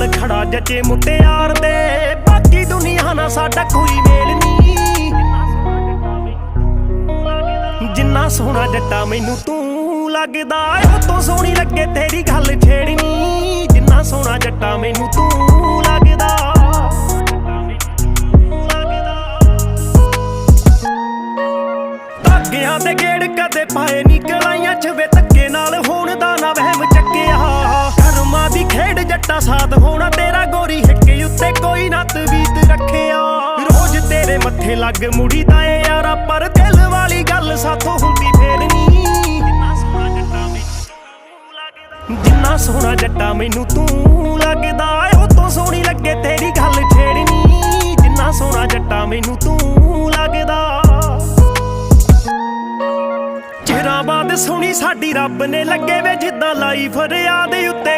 ਨਾਲ ਖੜਾ ਜੱਜੇ ਮੁਟਿਆਰ ਦੇ। ਬਾਕੀ ਦੁਨੀਆ ਨਾਲ ਸਾਡਾ ਕੋਈ ਮੇਲ ਨਹੀਂ। ਜਿੰਨਾ ਸੋਹਣਾ ਜੱਟਾ ਮੈਨੂੰ ਤੂੰ ਲੱਗਦਾ ਉਹ ਤੋਂ ਸੋਹਣੀ ਲੱਗੇ ਤੇਰੀ ਗੱਲ ਛੇੜਨੀ। ਜਿੰਨਾ ਸੋਹਣਾ ਜੱਟਾ ਮੈਨੂੰ ਤੂੰ ਲੱਗਦਾ, ਧਾਗਿਆਂ ਦੇ ਗੇੜ ਕਦੇ ਪਾਏ ਨੀ, ਕਲਾਈਆਂ ਸਾਥ ਹੋਣਾ ਤੇਰਾ ਗੋਰੀ ਹਿੱਕ ਉੱਤੇ ਕੋਈ ਨਾ ਤਵੀਤ ਰੱਖਿਆ। ਰੋਜ਼ ਤੇਰੇ ਮੱਥੇ ਲੱਗ ਮੁੜੀ ਦਾ ਏ ਯਾਰਾ ਪਰ ਦਿਲ ਵਾਲੀ ਗੱਲ ਸਾਥੋਂ ਹੁੰਦੀ ਫੇਰ ਨਹੀਂ ਜਿੰਨਾ ਸੋਹਣਾ ਜੱਟਾ ਮੈਨੂੰ ਤੂੰ ਲੱਗਦਾ ਏ, ਉਹ ਤੋਂ ਸੋਹਣੀ ਲੱਗੇ ਤੇਰੀ ਗੱਲ ਛੇੜਨੀ ਜਿੰਨਾ ਸੋਹਣਾ ਜੱਟਾ ਮੈਨੂੰ ਤੂੰ ਲੱਗਦਾ। ਚਿਹਰਾ ਬਾਦ ਸੁਣੀ ਸਾਡੀ ਰੱਬ ਨੇ ਲੱਗੇ ਵੇ, ਜਿੱਦਾਂ ਲਾਈ ਫਰਿਆਦ ਉੱਤੇ